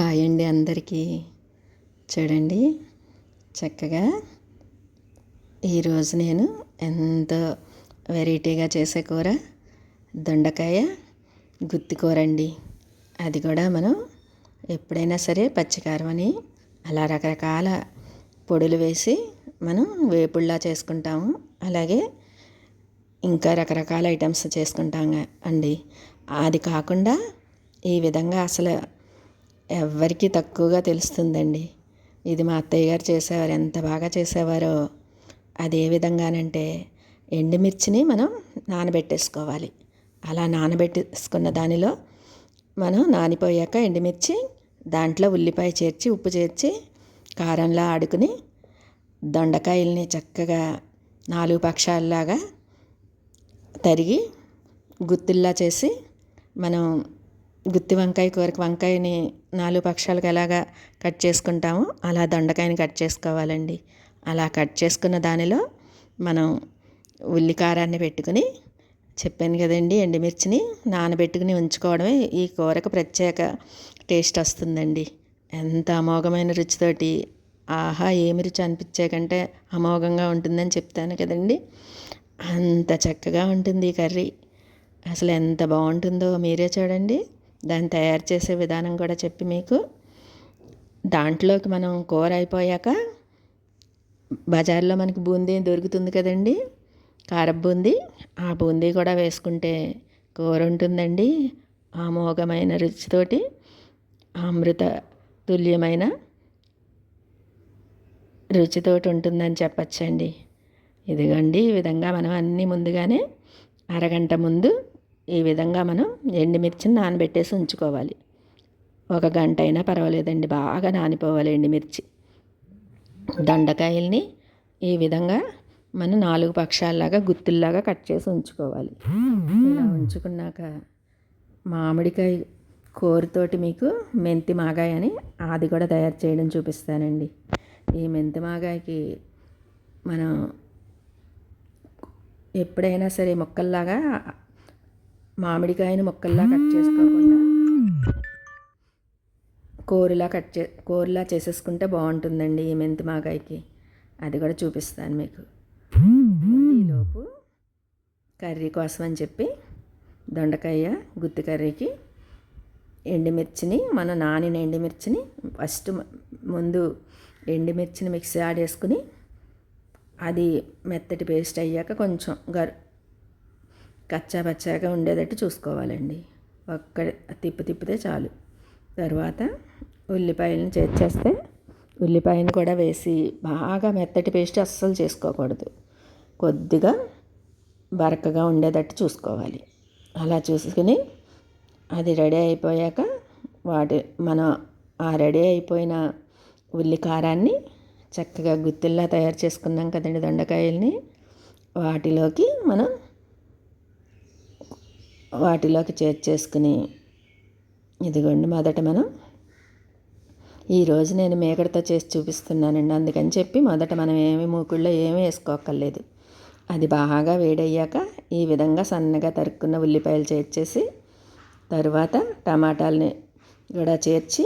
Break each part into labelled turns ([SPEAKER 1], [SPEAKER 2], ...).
[SPEAKER 1] Hi అండి అందరికీ. చూడండి చక్కగా ఈరోజు నేను ఎంతో వెరైటీగా చేసే కూర దొండకాయ గుత్తి కూర అండి అది కూడా మనం ఎప్పుడైనా సరే పచ్చికారం అని అలా రకరకాల పొడులు వేసి మనం వేపుళ్ళా చేసుకుంటాము. అలాగే ఇంకా రకరకాల ఐటమ్స్ చేసుకుంటాం అండి. అది కాకుండా ఈ విధంగా అసలు ఎవరికి తక్కువగా తెలుస్తుందండి. ఇది మా అత్తయ్య గారు చేసేవారు. ఎంత బాగా చేసేవారో అది ఏ విధంగానంటే ఎండుమిర్చిని మనం నానబెట్టేసుకోవాలి. అలా నానబెట్టేసుకున్న దానిలో మనం నానిపోయాక ఎండుమిర్చి దాంట్లో ఉల్లిపాయ చేర్చి ఉప్పు చేర్చి కారంలా ఆడుకుని దొండకాయల్ని చక్కగా నాలుగు పక్షాలలాగా తరిగి గుత్తుల్లా చేసి మనం గుత్తి వంకాయ కూరకు వంకాయని నాలుగు పక్షాలకు ఎలాగా కట్ చేసుకుంటామో అలా దొండకాయని కట్ చేసుకోవాలండి. అలా కట్ చేసుకున్న దానిలో మనం ఉల్లి కారాన్ని పెట్టుకుని చెప్పాను కదండి ఎండుమిర్చిని నానబెట్టుకుని ఉంచుకోవడమే ఈ కూరకు ప్రత్యేక టేస్ట్ వస్తుందండి. ఎంత అమోఘమైన రుచితోటి ఆహా ఏమి రుచి అనిపించే కంటే అమోఘంగా ఉంటుందని చెప్తాను కదండి. అంత చక్కగా ఉంటుంది ఈ కర్రీ. అసలు ఎంత బాగుంటుందో మీరే చూడండి. దాన్ని తయారు చేసే విధానం కూడా చెప్పి మీకు. దాంట్లోకి మనం కూర అయిపోయాక బజార్లో మనకి బూందీ దొరుకుతుంది కదండి కార బూందీ ఆ బూందీ కూడా వేసుకుంటే కూర ఉంటుందండి. అమోఘమైన రుచితోటి అమృత తుల్యమైన రుచితోటి ఉంటుందని చెప్పచ్చండి. ఇదిగండి ఈ విధంగా మనం అన్నీ ముందుగానే అరగంట ముందు ఈ విధంగా మనం ఎండుమిర్చిని నానబెట్టేసి ఉంచుకోవాలి. ఒక గంట అయినా పర్వాలేదండి బాగా నానిపోవాలి ఎండుమిర్చి. దొండకాయల్ని ఈ విధంగా మనం నాలుగు పక్షాల్లాగా గుత్తుల్లాగా కట్ చేసి ఉంచుకోవాలి. ఇలా ఉంచుకున్నాక మామిడికాయ కోరుతోటి మీకు మెంతి మాగాయ అని అది కూడా తయారు చేయడం చూపిస్తానండి. ఈ మెంతి మాగాయకి మనం ఎప్పుడైనా సరే మొక్కల్లాగా మామిడికాయని ముక్కల్లా కట్ చేసుకోకుండా కూరలా కట్ చే కోరిలా చేసేసుకుంటే బాగుంటుందండి ఈ మెంతి మాకాయకి అది కూడా చూపిస్తాను మీకు. ఈలోపు కర్రీ కోసం అని చెప్పి దొండకాయ గుత్తి కర్రీకి ఎండుమిర్చిని మనం నానిన ఎండుమిర్చిని ఫస్ట్ ముందు ఎండుమిర్చిని మిక్సీ ఆడేసుకుని అది మెత్తటి పేస్ట్ అయ్యాక కొంచెం గర్ కచ్చాపచ్చాగా ఉండేటట్టు చూసుకోవాలండి. ఒక్క తిప్పి తిప్పితే చాలు. తర్వాత ఉల్లిపాయలను చేర్చేస్తే ఉల్లిపాయను కూడా వేసి బాగా మెత్తటి పేస్ట్ అస్సలు చేసుకోకూడదు. కొద్దిగా బరకగా ఉండేటట్టు చూసుకోవాలి. అలా చూసుకుని అది రెడీ అయిపోయాక వాటి మన ఆ రెడీ అయిపోయిన ఉల్లి కారాన్ని చక్కగా గుత్తిల్లా తయారు చేసుకున్నాం కదండి దొండకాయల్ని. వాటిలోకి మనం వాటిలోకి చేర్చేసుకుని ఇదిగోండి మొదట మనం ఈరోజు నేను మేకడతో చేసి చూపిస్తున్నానండి. అందుకని చెప్పి మొదట మనం ఏమి మూకుళ్ళో ఏమీ వేసుకోక్కర్లేదు. అది బాగా వేడయ్యాక ఈ విధంగా సన్నగా తరుక్కున్న ఉల్లిపాయలు చేర్చేసి తరువాత టమాటాలని కూడా చేర్చి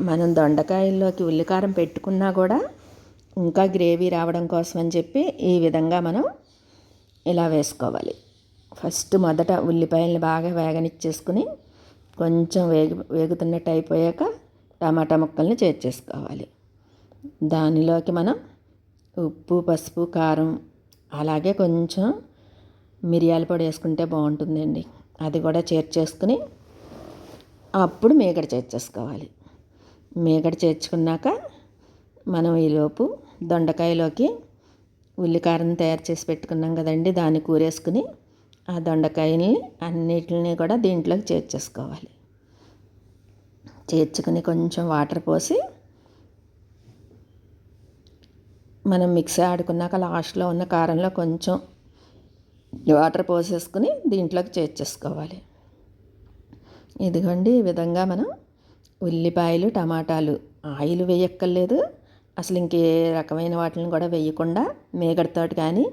[SPEAKER 1] మనం దొండకాయల్లోకి ఉల్లికారం పెట్టుకున్నా కూడా ఇంకా గ్రేవీ రావడం కోసం అని చెప్పి ఈ విధంగా మనం ఇలా వేసుకోవాలి. ఫస్ట్ మొదట ఉల్లిపాయలని బాగా వేగనిచ్చేసుకుని కొంచెం వేగి వేగుతున్నట్టు అయిపోయాక టమాటా ముక్కల్ని చేర్చేసుకోవాలి దానిలోకి మనం ఉప్పు పసుపు కారం అలాగే కొంచెం మిరియాల పొడి వేసుకుంటే బాగుంటుందండి. అది కూడా చేర్చేసుకుని అప్పుడు మేకడ చేర్చేసుకోవాలి మేకడ చేర్చుకున్నాక మనం ఈలోపు దొండకాయలోకి ఉల్లికారం తయారు చేసి పెట్టుకున్నాం కదండి దాన్ని కూరేసుకుని ఆ దొండకాయల్ని అన్నిటిని కూడా దీంట్లోకి చేర్చేసుకోవాలి. చేర్చుకుని కొంచెం వాటర్ పోసి మనం మిక్సీ ఆడుకున్నాక లాస్ట్లో ఉన్న కారంలో కొంచెం వాటర్ పోసేసుకుని దీంట్లోకి చేర్చేసుకోవాలి. ఇదిగోండి ఈ విధంగా మనం ఉల్లిపాయలు టమాటాలు ఆయిల్ వేయక్కర్లేదు. అసలు ఇంకే రకమైన వాటిని కూడా వేయకుండా మేగడతో కానీ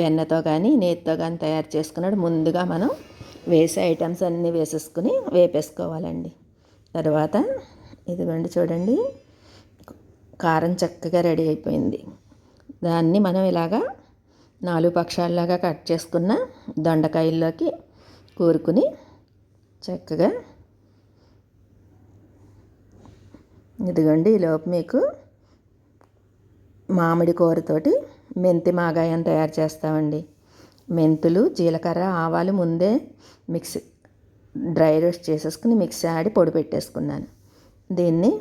[SPEAKER 1] వెన్నతో కానీ నేతితో కానీ తయారు చేసుకున్నాడు. ముందుగా మనం వేసే ఐటమ్స్ అన్నీ వేసేసుకుని వేపేసుకోవాలండి. తర్వాత ఇదిగోండి చూడండి కారం చక్కగా రెడీ అయిపోయింది. దాన్ని మనం ఇలాగా నాలుగు పక్షాల్లాగా కట్ చేసుకున్న దొండకాయల్లోకి కూరుకుని చక్కగా ఇదిగోండి ఈలోపు మీకు మామిడి కూరతోటి మెంతి మాగాయం తయారు చేస్తామండి. మెంతులు జీలకర్ర ఆవాలు ముందే మిక్సీ డ్రై రోస్ట్ చేసేసుకుని మిక్సీ ఆడి పొడి పెట్టేసుకున్నాను. దీన్ని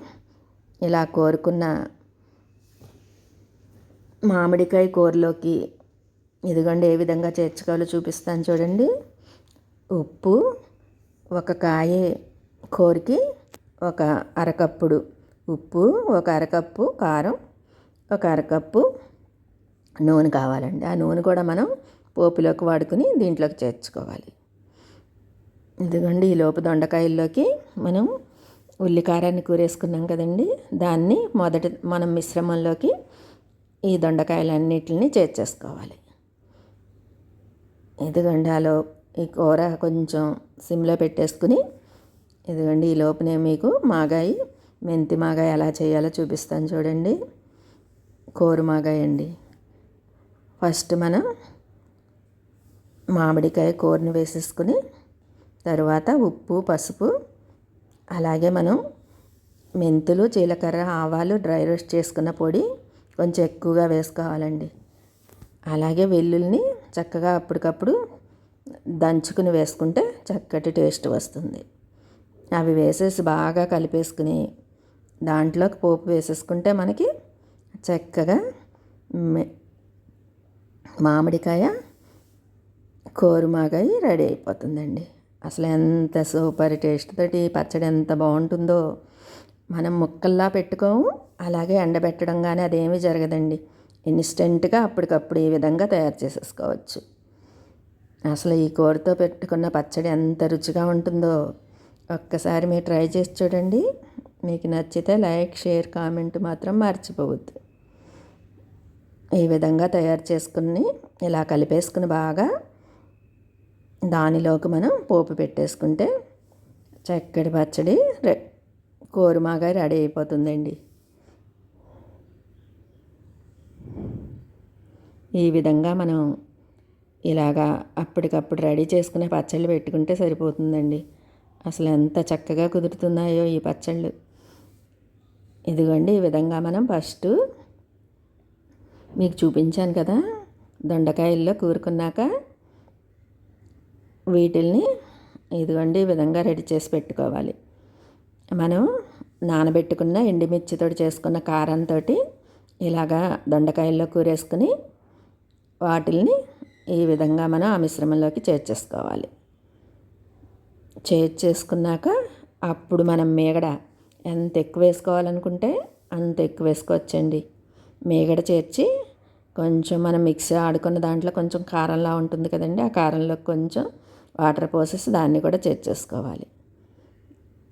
[SPEAKER 1] ఇలా కోరుకున్న మామిడికాయ కూరలోకి ఇదిగోండి ఏ విధంగా చేర్చుకోవాలో చూపిస్తాను చూడండి. ఉప్పు ఒక కాయ కూరకి ఒక అరకప్పుడు ఉప్పు ఒక అరకప్పు కారం ఒక అరకప్పు నూనె కావాలండి. ఆ నూనె కూడా మనం పోపులోకి వాడుకుని దీంట్లోకి చేర్చుకోవాలి. ఇదిగోండి ఈ లోపు దొండకాయల్లోకి మనం ఉల్లికారాన్ని కూరేసుకున్నాం కదండి. దాన్ని మొదట మనం మిశ్రమంలోకి ఈ దొండకాయలన్నిటిని చేర్చేసుకోవాలి. ఇదిగోండి ఆలో ఈ కూర కొంచెం సిమ్లో పెట్టేసుకుని ఇదిగోండి ఈ లోపునే మీకు మాగాయి మెంతి మాగాయి ఎలా చేయాలో చూపిస్తాను చూడండి. కోరు అండి ఫస్ట్ మనం మామిడికాయ కూరని వేసేసుకుని తర్వాత ఉప్పు పసుపు అలాగే మనం మెంతులు జీలకర్ర ఆవాలు డ్రై రోస్ట్ చేసుకున్న పొడి కొంచెం ఎక్కువగా వేసుకోవాలండి. అలాగే వెల్లుల్ని చక్కగా అప్పటికప్పుడు దంచుకుని వేసుకుంటే చక్కటి టేస్ట్ వస్తుంది. అవి వేసేసి బాగా కలిపేసుకుని దాంట్లోకి పోపు వేసేసుకుంటే మనకి చక్కగా మామిడికాయ కోరుమాగాయ రెడీ అయిపోతుందండి. అసలు ఎంత సూపర్ టేస్ట్ తోటి పచ్చడి ఎంత బాగుంటుందో మనం ముక్కల్లా పెట్టుకోము అలాగే ఎండబెట్టడం కానీ అదేమీ జరగదండి. ఇన్స్టెంట్గా అప్పటికప్పుడు ఈ విధంగా తయారు చేసేసుకోవచ్చు. అసలు ఈ కూరతో పెట్టుకున్న పచ్చడి ఎంత రుచిగా ఉంటుందో ఒక్కసారి మీరు ట్రై చేసి చూడండి. మీకు నచ్చితే లైక్ షేర్ కామెంట్ మాత్రం మర్చిపోవద్దు. ఈ విధంగా తయారు చేసుకుని ఇలా కలిపేసుకుని బాగా దానిలోకి మనం పోపు పెట్టేసుకుంటే చక్కటి పచ్చడి రె కోరుమాగా రెడీ అయిపోతుందండి. ఈ విధంగా మనం ఇలాగా అప్పటికప్పుడు రెడీ చేసుకునే పచ్చళ్ళు పెట్టుకుంటే సరిపోతుందండి. అసలు ఎంత చక్కగా కుదురుతున్నాయో ఈ పచ్చళ్ళు. ఇదిగోండి ఈ విధంగా మనం ఫస్ట్ మీకు చూపించాను కదా దొండకాయల్లో కూరుకున్నాక వీటిల్ని ఇదిగోండి ఈ విధంగా రెడీ చేసి పెట్టుకోవాలి. మనం నానబెట్టుకున్న ఎండుమిర్చితో చేసుకున్న కారంతో ఇలాగా దొండకాయల్లో కూరేసుకుని వాటిల్ని ఈ విధంగా మనం ఆ మిశ్రమంలోకి చేర్చేసుకోవాలి. చేర్చేసుకున్నాక అప్పుడు మనం మీగడ ఎంత ఎక్కువ వేసుకోవాలనుకుంటే అంత ఎక్కువ వేసుకోవచ్చండి. మేగడ చేర్చి కొంచెం మనం మిక్సీ ఆడుకున్న దాంట్లో కొంచెం కారంలా ఉంటుంది కదండి ఆ కారంలో కొంచెం వాటర్ పోసేసి దాన్ని కూడా చేర్చేసుకోవాలి.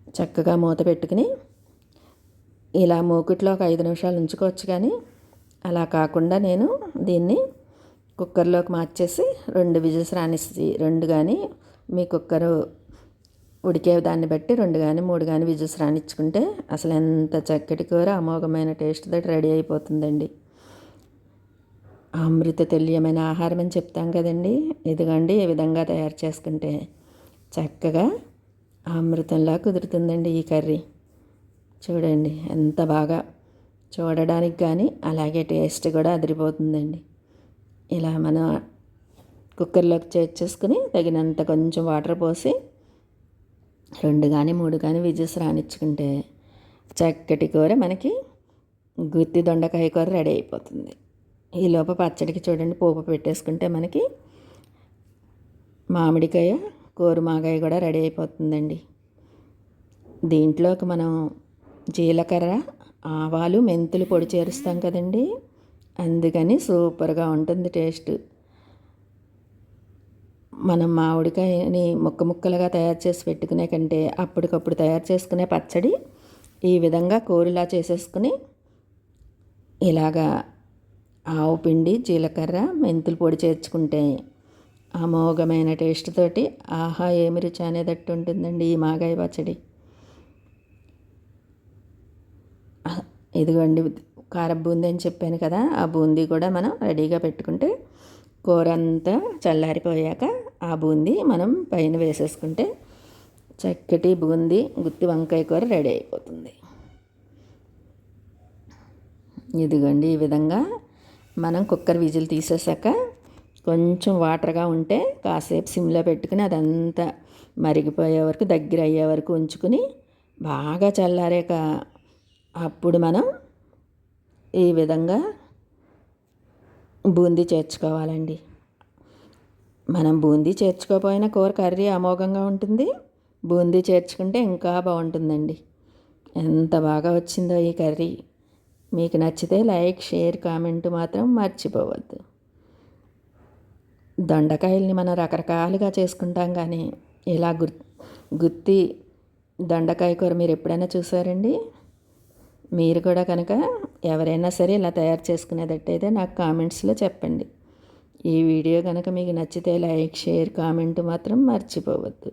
[SPEAKER 1] చక్కగా మూత పెట్టుకుని ఇలా మూకుట్లో ఒక ఐదు నిమిషాలు ఉంచుకోవచ్చు కానీ అలా కాకుండా నేను దీన్ని కుక్కర్లోకి మార్చేసి రెండు విజిల్స్ రానిసి రెండు కానీ మీ కుక్కరు ఉడికే దాన్ని బట్టి రెండు కానీ మూడు కానీ విజిల్స్ రానిచ్చుకుంటే అసలు ఎంత చక్కటి కూర అమోఘమైన టేస్ట్ తోటి రెడీ అయిపోతుందండి. అమృత తుల్యమైన ఆహారం అని చెప్తాం కదండి. ఇదిగోండి ఈ విధంగా తయారు చేసుకుంటే చక్కగా అమృతంలా కుదురుతుందండి ఈ కర్రీ. చూడండి ఎంత బాగా చూడడానికి కానీ అలాగే టేస్ట్ కూడా అదిరిపోతుందండి. ఇలా మనం కుక్కర్లోకి చేర్చేసుకుని తగినంత కొంచెం వాటర్ పోసి రెండు కానీ మూడు కానీ విజిల్స్ రానిచ్చుకుంటే చక్కటి కూర మనకి గుత్తి దొండకాయ కూర రెడీ అయిపోతుంది. ఈ లోప పచ్చడికి చూడండి పోపు పెట్టేసుకుంటే మనకి మామిడికాయ కూరమాగాయ కూడా రెడీ అయిపోతుందండి. దీంట్లోకి మనం జీలకర్ర ఆవాలు మెంతులు పొడి చేరుస్తాం కదండి. అందుకని సూపర్గా ఉంటుంది టేస్ట్. మనం మామిడికాయని ముక్క ముక్కలుగా తయారు చేసి పెట్టుకునే కంటే అప్పటికప్పుడు తయారు చేసుకునే పచ్చడి ఈ విధంగా కూరలా చేసేసుకుని ఇలాగా ఆవు పిండి జీలకర్ర మెంతులు పొడి చేర్చుకుంటే అమోఘమైన టేస్ట్ తోటి ఆహా ఏమి రుచి అనేటట్టు ఉంటుందండి ఈ మాగాయ పచ్చడి. ఇదిగోండి కార బూందీ అని చెప్పాను కదా ఆ బూందీ కూడా మనం రెడీగా పెట్టుకుంటే కూర అంతా చల్లారిపోయాక ఆ బూందీ మనం పైన వేసేసుకుంటే చక్కటి బూందీ గుత్తి వంకాయ కూర రెడీ అయిపోతుంది. ఇదిగోండి ఈ విధంగా మనం కుక్కర్ విజిల్ తీసేసాక కొంచెం వాటర్గా ఉంటే కాసేపు సిమ్లో పెట్టుకుని అదంతా మరిగిపోయే వరకు దగ్గర అయ్యే వరకు ఉంచుకుని బాగా చల్లారాక అప్పుడు మనం ఈ విధంగా బూందీ చేర్చుకోవాలండి. మనం బూందీ చేర్చుకోపోయిన కూర కర్రీ అమోఘంగా ఉంటుంది. బూందీ చేర్చుకుంటే ఇంకా బాగుంటుందండి. ఎంత బాగా వచ్చిందో ఈ కర్రీ. మీకు నచ్చితే లైక్ షేర్ కామెంట్ మాత్రం మర్చిపోవద్దు. దొండకాయల్ని మనం రకరకాలుగా చేసుకుంటాం కానీ ఇలా గుర్ గుత్తి దొండకాయ కూర మీరు ఎప్పుడైనా చూసారండి? మీరు కూడా కనుక ఎవరైనా సరే ఇలా తయారు చేసుకునేటట్టయితే నాకు కామెంట్స్లో చెప్పండి. ఈ వీడియో కనుక మీకు నచ్చితే లైక్ షేర్ కామెంట్ మాత్రం మర్చిపోవద్దు.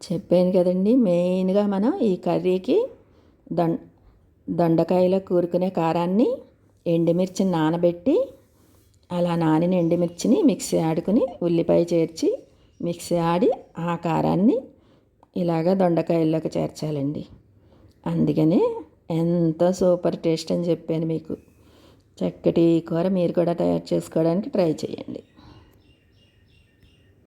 [SPEAKER 1] చెప్పాను కదండి మెయిన్గా మనం ఈ కర్రీకి దొం దొండకాయలో కూరుకునే కారాన్ని ఎండుమిర్చిని నానబెట్టి అలా నానిన ఎండుమిర్చిని మిక్సీ ఆడుకుని ఉల్లిపాయ చేర్చి మిక్సీ ఆడి ఆ కారాన్ని ఇలాగ దొండకాయల్లోకి చేర్చాలండి. అందుకనే ఎంతో సూపర్ టేస్ట్ అని చెప్పాను మీకు. చక్కటి కూర మీరు కూడా తయారు చేసుకోవడానికి ట్రై చేయండి.